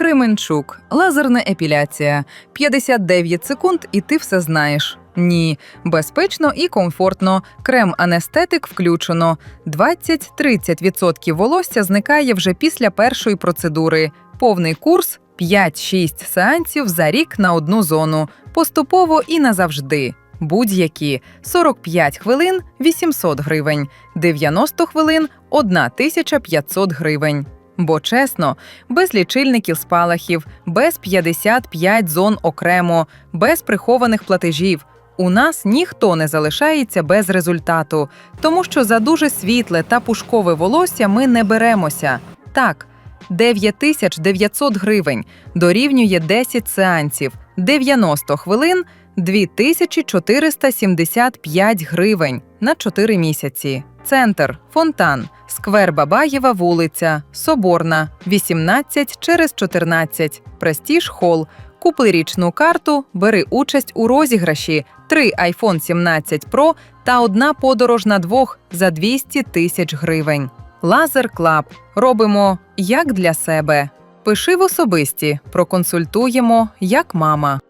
Кременчук, лазерна епіляція. 59 секунд, і ти все знаєш. Ні, безпечно і комфортно. Крем-анестетик включено. 20-30% волосся зникає вже після першої процедури. Повний курс 5-6 сеансів за рік на одну зону. Поступово і назавжди. Будь-які 45 хвилин 800 гривень, 90 хвилин 1500 гривень. Бо чесно, без лічильників спалахів, без 55 зон окремо, без прихованих платежів. У нас ніхто не залишається без результату, тому що за дуже світле та пушкове волосся ми не беремося. Так, 9900 гривень дорівнює 10 сеансів, 90 хвилин 2475 гривень на 4 місяці. Центр, фонтан, сквер Бабаєва вулиця, Соборна, 18 через 14, Престіж Хол. Купи річну карту, бери участь у розіграші 3 iPhone 17 Pro та одна подорож на двох за 200 тисяч гривень. Лазер Клаб. Робимо як для себе. Пиши в особисті, проконсультуємо як мама.